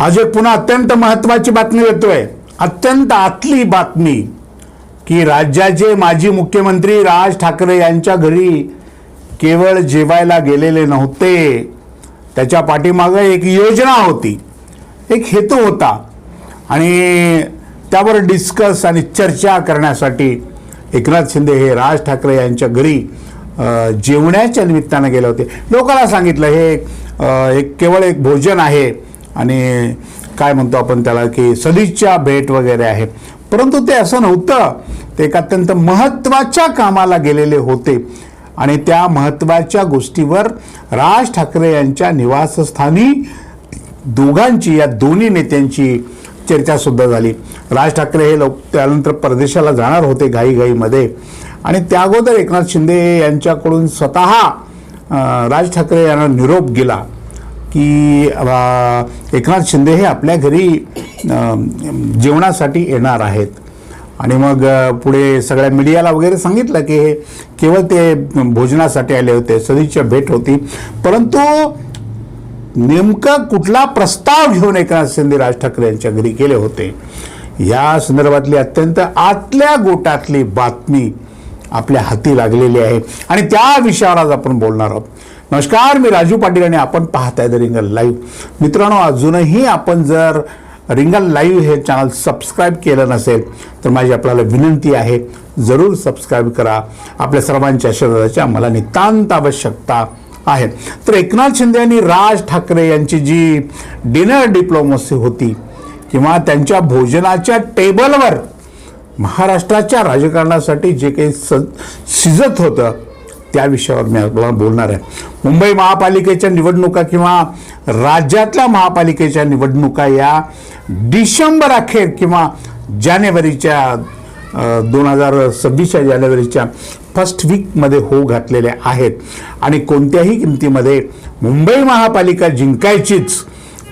आज एक पुन्हा अत्यंत महत्वाची बातमी देतोय. अत्यंत आतली बातमी की राज्याचे माजी मुख्यमंत्री राज ठाकरे यांच्या घरी केवळ जेवायला गेलेले नव्हते. त्याच्या पाठीमागं एक योजना होती. एक हेतू होता. आणि त्यावर डिस्कस आणि चर्चा करण्यासाठी एकनाथ शिंदे हे राज ठाकरे यांच्या घरी जेवण्याच्या निमित्तानं गेले होते. लोकांना सांगितलं हे एक केवळ एक भोजन आहे. आणि काय म्हणतो आपण त्याला की सदिच्छा भेट वगैरे आहे. परंतु ते असं नव्हतं. ते एक अत्यंत महत्त्वाच्या कामाला गेलेले होते. आणि त्या महत्त्वाच्या गोष्टीवर राज ठाकरे यांच्या निवासस्थानी दोघांची या दोन्ही नेत्यांची चर्चासुद्धा झाली. राज ठाकरे हे लोक त्यानंतर परदेशाला जाणार होते घाईघाईमध्ये. आणि त्या अगोदर एकनाथ शिंदे यांच्याकडून स्वतः राज ठाकरे यांना निरोप गेला. की एकनाथ शिंदे हे आपल्या घरी जेवणासाठी येणार आहेत. आणि मग पुढे सगळ्या मीडियाला वगैरे सांगितलं की हे केवळ ते भोजनासाठी आले होते सदिच्छा भेट होती. परंतु नेमकं कुठला प्रस्ताव घेऊन एकनाथ शिंदे राज ठाकरे यांच्या घरी गेले होते? या संदर्भातली अत्यंत आतल्या गोटातली बातमी आपल्या हाती लागलेली आहे. आणि त्या विषयावर आज आपण बोलणार आहोत. नमस्कार मी राजू पाटील आणि आपण पाहताय द रिंगल लाईव्ह मित्रांनो अजूनही आपण जर रिंगल लाईव्ह हे चॅनल सबस्क्राईब केलं नसेल तर माझी आपल्याला विनंती आहे जरूर सबस्क्राईब करा. आपल्या सर्वांच्या आशीर्वादाची आम्हाला नितांत आवश्यकता आहे तर एकनाथ शिंदे आणि राज ठाकरे यांची जी डिनर डिप्लोमसी होती किंवा त्यांच्या भोजनाच्या टेबलवर महाराष्ट्राच्या राजकारणासाठी जे काही स शिजत होतं त्या विषयावर मी आपल्याला बोलणार आहे. मुंबई महापालिकेच्या निवडणुका किंवा राज्यातल्या महापालिकेच्या निवडणुका या डिसेंबर अखेर किंवा जानेवारीच्या दोन हजार सव्वीसच्या जानेवारीच्या फर्स्ट वीकमध्ये होऊ घातलेल्या आहेत. आणि कोणत्याही किमतीमध्ये मुंबई महापालिका जिंकायचीच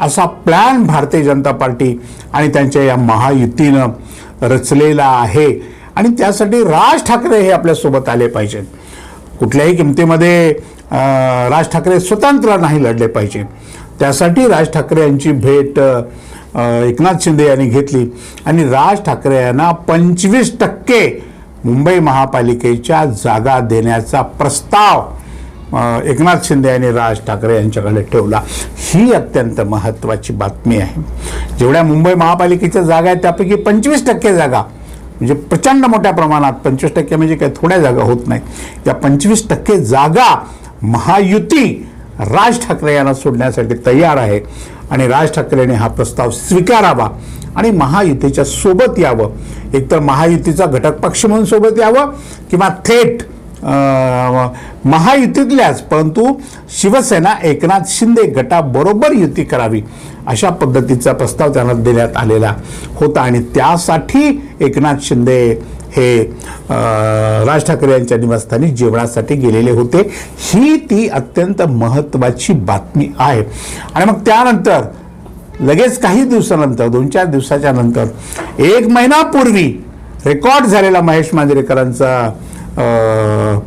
असा प्लॅन भारतीय जनता पार्टी आणि त्यांच्या या महायुतीनं रचलेला आहे. आणि त्यासाठी राज ठाकरे हे आपल्यासोबत आले पाहिजेत. कुठल्याही किमतीमध्ये राज ठाकरे स्वतंत्र नाही लढले पाहिजे. त्यासाठी राज ठाकरे यांची भेट एकनाथ शिंदे यांनी घेतली. आणि राज ठाकरे यांना पंचवीस टक्के मुंबई महापालिकेच्या जागा देण्याचा प्रस्ताव एकनाथ शिंदे यांनी राज ठाकरे यांच्याकडे ठेवला. ही अत्यंत महत्त्वाची बातमी आहे. जेवढ्या मुंबई महापालिकेच्या जागा आहेत त्यापैकी पंचवीस टक्के जागा म्हणजे प्रचंड मोठ्या प्रमाणात पंचवीस टक्के म्हणजे काही थोड्या जागा होत नाही. या पंचवीस टक्के जागा महायुती राज ठाकरे यांना सोडण्यासाठी तयार आहे. आणि राज ठाकरेंनी हा प्रस्ताव स्वीकारावा आणि महायुतीच्या सोबत यावं. एकतर महायुतीचा घटक पक्ष म्हणून सोबत यावं किंवा थेट महायुतीतल्याच परंतु शिवसेना एकनाथ शिंदे गटाबरोबर युती करावी अशा पद्धतीचा प्रस्ताव त्यांना देण्यात आलेला होता. आणि त्यासाठी एकनाथ शिंदे हे राज ठाकरे यांच्या निवासस्थानी जेवणासाठी गेलेले होते. ही ती अत्यंत महत्त्वाची बातमी आहे. आणि मग त्यानंतर लगेच काही दिवसानंतर दोन चार दिवसाच्या नंतर एक महिनापूर्वी रेकॉर्ड झालेला महेश मांजरेकरांचा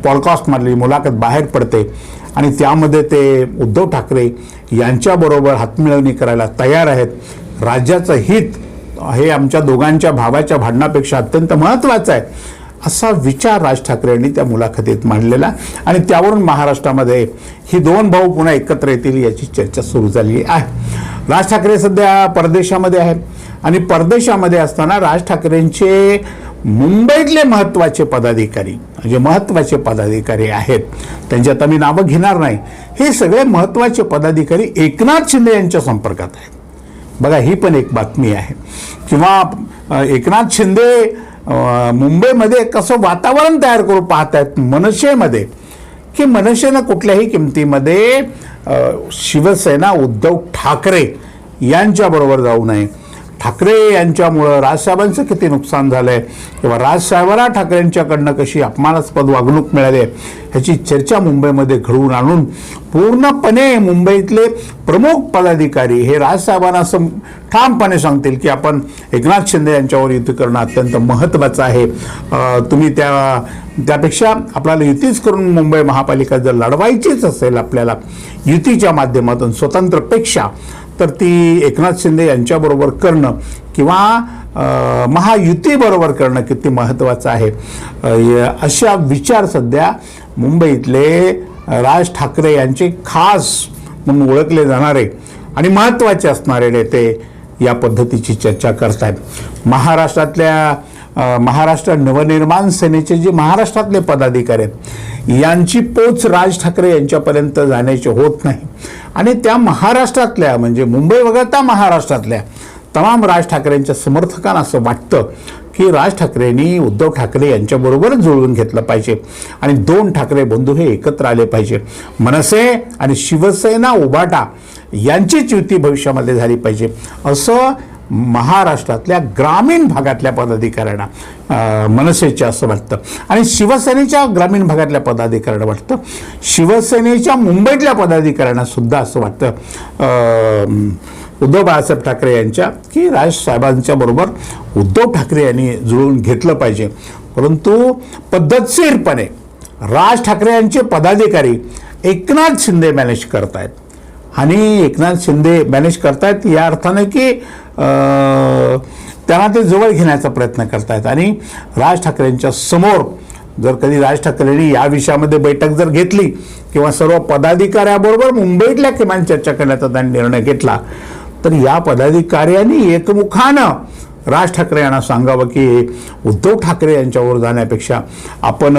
पॉडकास्टमधली मुलाखत बाहेर पडते आणि त्यामध्ये ते उद्धव ठाकरे यांच्याबरोबर हातमिळवणी करायला तयार आहेत. राज्याचं हित हे आमच्या दोघांच्या भावाच्या भांडणापेक्षा अत्यंत महत्त्वाचं आहे असा विचार राज ठाकरे यांनी त्या मुलाखतीत मांडलेला आणि त्यावरून महाराष्ट्रामध्ये ही दोन भाऊ पुन्हा एकत्र येतील याची चर्चा सुरू झाली आहे. राज ठाकरे सध्या परदेशामध्ये आहेत आणि परदेशामध्ये असताना राज ठाकरेंचे मुंबईतले महत्त्वाचे पदाधिकारी जे महत्त्वाचे पदाधिकारी आहेत त्यांच्यात आम्ही नावं घेणार नाही. हे सगळे महत्त्वाचे पदाधिकारी एकनाथ शिंदे यांच्या संपर्कात आहेत. बघा ही पण एक बातमी आहे. किंवा एकनाथ शिंदे मुंबईमध्ये कसं वातावरण तयार करू पाहत आहेत मनसेमध्ये की मनसेनं कुठल्याही किमतीमध्ये शिवसेना उद्धव ठाकरे यांच्याबरोबर जाऊ नये. ठाकरे यांच्यामुळं राजसाहेबांचं किती नुकसान झालंय? किंवा राजसाहेबाला ठाकरेंच्याकडनं कशी अपमानास्पद वागणूक मिळाली आहे? ह्याची चर्चा मुंबईमध्ये घडवून आणून पूर्णपणे मुंबईतले प्रमुख पदाधिकारी हे राजसाहेबांना असं ठामपणे सांगतील की आपण एकनाथ शिंदे यांच्यावर युती करणं अत्यंत महत्त्वाचं आहे. तुम्ही त्या त्यापेक्षा आपल्याला युतीच करून मुंबई महापालिका जर लढवायचीच असेल आपल्याला युतीच्या माध्यमातून स्वतंत्रपेक्षा तर ती एकनाथ शिंदे यांच्याबरोबर करणं किंवा महायुतीबरोबर करणं किती महत्त्वाचं आहे. अशा विचार सध्या मुंबईतले राज ठाकरे यांचे खास म्हणून ओळखले जाणारे आणि महत्त्वाचे असणारे नेते या पद्धतीची चर्चा करत आहेत महाराष्ट्रातल्या महाराष्ट्र नवनिर्माण सेनेचे जे महाराष्ट्रातले पदाधिकारी आहेत यांची पोच राज ठाकरे यांच्यापर्यंत जाण्याची होत नाही. आणि त्या महाराष्ट्रातल्या म्हणजे मुंबई वगळता महाराष्ट्रातल्या तमाम राज ठाकरेंच्या समर्थकांना असं वाटतं की राज ठाकरेंनी उद्धव ठाकरे यांच्याबरोबरच जुळवून घेतलं पाहिजे आणि दोन ठाकरे बंधू हे एकत्र आले पाहिजे. मनसे आणि शिवसेना उबाटा यांचीच युती भविष्यामध्ये झाली पाहिजे. असं महाराष्ट्रातल्या ग्रामीण भागातल्या पदाधिकाऱ्यांना मनसेच्या असं वाटतं. आणि शिवसेनेच्या ग्रामीण भागातल्या पदाधिकाऱ्यांना वाटतं. शिवसेनेच्या मुंबईतल्या पदाधिकाऱ्यांना सुद्धा असं वाटतं. उद्धव बाळासाहेब ठाकरे यांच्या की राज साहेबांच्या बरोबर उद्धव ठाकरे यांनी जुळून घेतलं पाहिजे. परंतु पद्धतशीरपणे राज ठाकरे यांचे पदाधिकारी एकनाथ शिंदे मॅनेज करत आहेत आणि एकनाथ शिंदे मॅनेज करतायत या अर्थानं की त्यांना ते जवळ घेण्याचा प्रयत्न करतायत. आणि राज ठाकरेंच्या समोर जर कधी राज ठाकरेंनी या विषयामध्ये बैठक जर घेतली किंवा सर्व पदाधिकाऱ्याबरोबर मुंबईतल्या किमान चर्चा करण्याचा त्यांनी निर्णय घेतला तर या पदाधिकाऱ्यांनी एकमुखानं राज ठाकरे यांना सांगावं की उद्धव ठाकरे यांच्यावर जाण्यापेक्षा आपण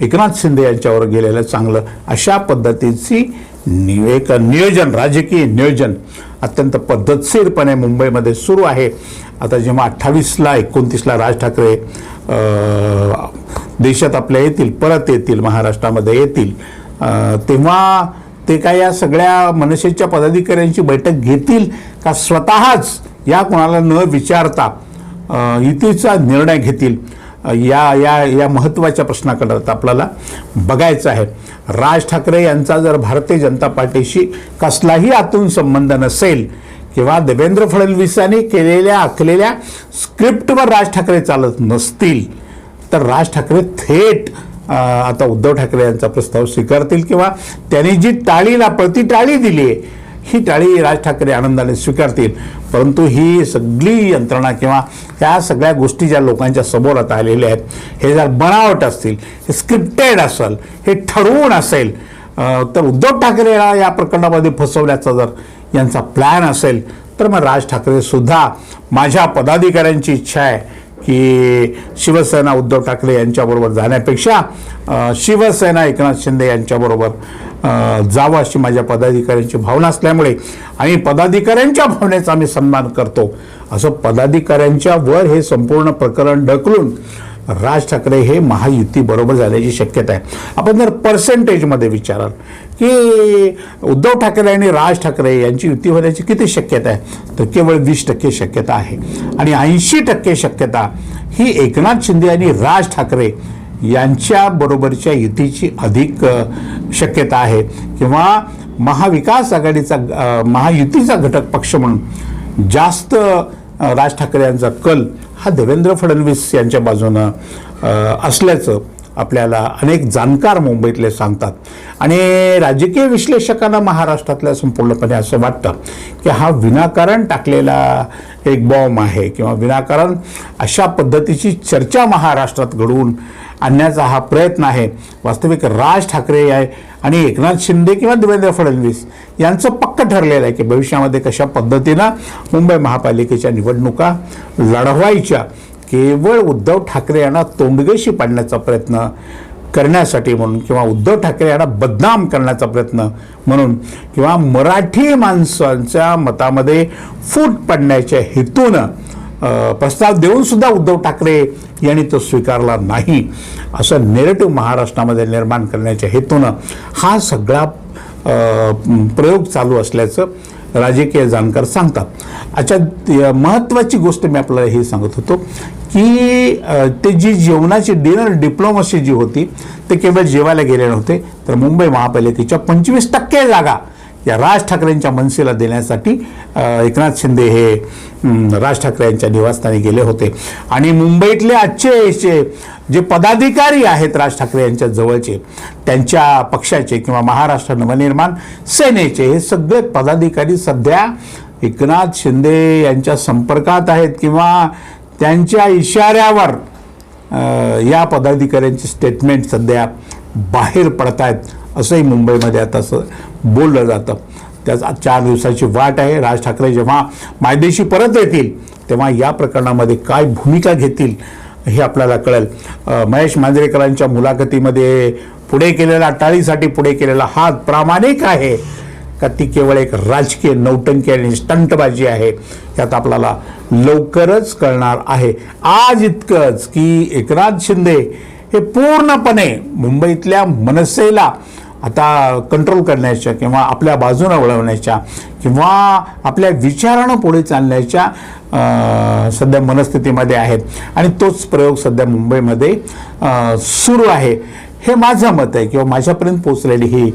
एकनाथ शिंदे यांच्यावर गेलेलं चांगलं अशा पद्धतीची एक नियोजन राजकीय नियोजन अत्यंत पद्धतशीरपणे मुंबईमध्ये सुरू आहे. आता जेव्हा अठ्ठावीसला एकोणतीसला राज ठाकरे देशात आपल्या येतील परत येतील महाराष्ट्रामध्ये येतील तेव्हा ते काय या सगळ्या मनसेच्या पदाधिकाऱ्यांची बैठक घेतील का स्वतःच या कोणाला न विचारता युतीचा निर्णय घेतील? या या या महत्त्वाच्या प्रश्नाकडे आपल्याला बघायचं आहे. राज ठाकरे यांचा जर भारतीय जनता पार्टीशी कसलाही आतून संबंध नसेल किंवा देवेंद्र फडणवीसांनी केलेल्या आखलेल्या स्क्रिप्टवर राज ठाकरे चालत नसतील तर राज ठाकरे थेट आता उद्धव ठाकरे यांचा प्रस्ताव स्वीकारतील किंवा त्यांनी जी टाळीला प्रतिटाळी दिली आहे ही टाळी राज ठाकरे आनंदाने स्वीकारतील. परंतु ही सगळी यंत्रणा किंवा ह्या सगळ्या गोष्टी ज्या लोकांच्या समोर आता आलेल्या आहेत हे जर बनावट असतील हे स्क्रिप्टेड असेल हे ठरवून असेल तर उद्धव ठाकरेला या प्रकरणामध्ये फसवल्याचा जर यांचा प्लॅन असेल तर मग राज ठाकरेसुद्धा माझ्या पदाधिकाऱ्यांची इच्छा आहे की शिवसेना उद्धव ठाकरे यांच्याबरोबर जाण्यापेक्षा शिवसेना एकनाथ शिंदे यांच्याबरोबर जावं अशी माझ्या पदाधिकाऱ्यांची भावना असल्यामुळे आणि पदाधिकाऱ्यांच्या भावनेचा मी सन्मान करतो. असं पदाधिकाऱ्यांच्या वर हे संपूर्ण प्रकरण ढकलून राज ठाकरे हे महायुती बरोबर झाल्याची शक्यता आहे. आपण जर पर्सेंटेजमध्ये विचाराल की उद्धव ठाकरे आणि राज ठाकरे यांची युती होण्याची किती शक्यता आहे? तर केवळ वीस टक्के शक्यता आहे. आणि ऐंशी टक्के शक्यता ही एकनाथ शिंदे आणि राज ठाकरे यांच्या बरोबरच्या युतीची अधिक शक्यता आहे. किंवा महाविकास आघाडीचा महायुतीचा घटक पक्ष म्हणून जास्त राज ठाकरे यांचा कल हा देवेंद्र फडणवीस यांच्या बाजूनं असल्याचं आपल्याला अनेक जाणकार मुंबईतले सांगतात. आणि राजकीय विश्लेषकांना महाराष्ट्रातल्या संपूर्णपणे असं वाटतं की हा विनाकारण टाकलेला एक बॉम्ब आहे किंवा विनाकारण अशा पद्धतीची चर्चा महाराष्ट्रात घडवून आणण्याचा हा प्रयत्न आहे. वास्तविक राज ठाकरे आहे आणि एकनाथ शिंदे किंवा देवेंद्र फडणवीस यांचं पक्क ठरलेलं आहे की भविष्यामध्ये कशा पद्धतीनं मुंबई महापालिकेच्या निवडणुका लढवायच्या. केवळ उद्धव ठाकरे यांना तोंडगेशी पाडण्याचा प्रयत्न करण्यासाठी म्हणून किंवा उद्धव ठाकरे यांना बदनाम करण्याचा प्रयत्न म्हणून किंवा मराठी माणसांच्या मतामध्ये फूट पडण्याच्या हेतूनं प्रस्ताव देऊनसुद्धा उद्धव ठाकरे यांनी तो स्वीकारला नाही. असं नेरेटिव्ह महाराष्ट्रामध्ये निर्माण करण्याच्या हेतूनं हा सगळा प्रयोग चालू असल्याचं राजकीय जाणकार सांगतात. अच्छा महत्त्वाची गोष्ट मी आपल्याला हे सांगत होतो की ते जी जेवणाची डिनर डिप्लोमसी जी होती ते केवळ जेवायला गेले नव्हते तर मुंबई महापालिकेच्या पंचवीस टक्के जागा या राज ठाकरेंच्या मनसेला देण्यासाठी एकनाथ शिंदे हे राज ठाकरे यांच्या निवासस्थानी गेले होते. आणि मुंबईतले आजचे जे- जे पदाधिकारी आहेत राज ठाकरे यांच्या जवळचे त्यांच्या पक्षाचे किंवा महाराष्ट्र नवनिर्माण सेनेचे हे सगळे पदाधिकारी सध्या एकनाथ शिंदे यांच्या संपर्कात आहेत किंवा त्यांच्या इशाऱ्यावर या पदाधिकाऱ्यांची स्टेटमेंट सध्या बाहेर पडत आहेत असंही मुंबईमध्ये आता असं बोललं जातं. त्याच चार दिवसाची वाट आहे. राज ठाकरे जेव्हा मायदेशी परत येतील तेव्हा या प्रकरणामध्ये काय भूमिका घेतील हे आपल्याला कळेल. महेश मांजरेकरांच्या मुलाखतीमध्ये पुढे केलेला टाळीसाठी पुढे केलेला हात प्रामाणिक आहे. का ती केवळ एक राजकीय नौटंकी आणि स्टंटबाजी आहे यात आपल्याला लवकरच कळणार आहे. आज इतकंच की एकनाथ शिंदे हे पूर्णपणे मुंबईतल्या मनसेला आता कंट्रोल करण्याच्या किंवा आपल्या बाजूने वळवण्याच्या किंवा आपल्या विचारानं पुढे चालण्याच्या सध्या मनस्थितीमध्ये आहेत. आणि तोच प्रयोग सध्या मुंबईमध्ये सुरू आहे. हे माझं मत आहे किंवा माझ्यापर्यंत पोचलेली ही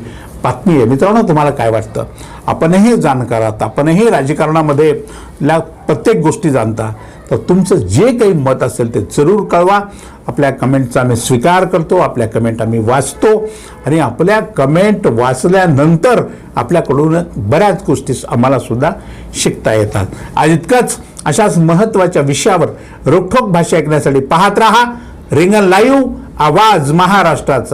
बातमी आहे. मित्रांनो तुम्हाला काय वाटतं? आपणही जाणकार आहात आपणही राजकारणामध्ये ला प्रत्येक गोष्टी जाणता. तर तुमचं जे काही मत असेल ते जरूर कळवा. आपल्या कमेंटचा आम्ही स्वीकार करतो आपल्या कमेंट आम्ही वाचतो आणि आपल्या कमेंट वाचल्यानंतर आपल्याकडून बऱ्याच गोष्टी आम्हाला सुद्धा शिकता येतात. आज इतकंच. अशाच महत्त्वाच्या विषयावर रोखोक भाषा ऐकण्यासाठी पाहत राहा. रिंगण लाईव्ह आवाज महाराष्ट्राचा.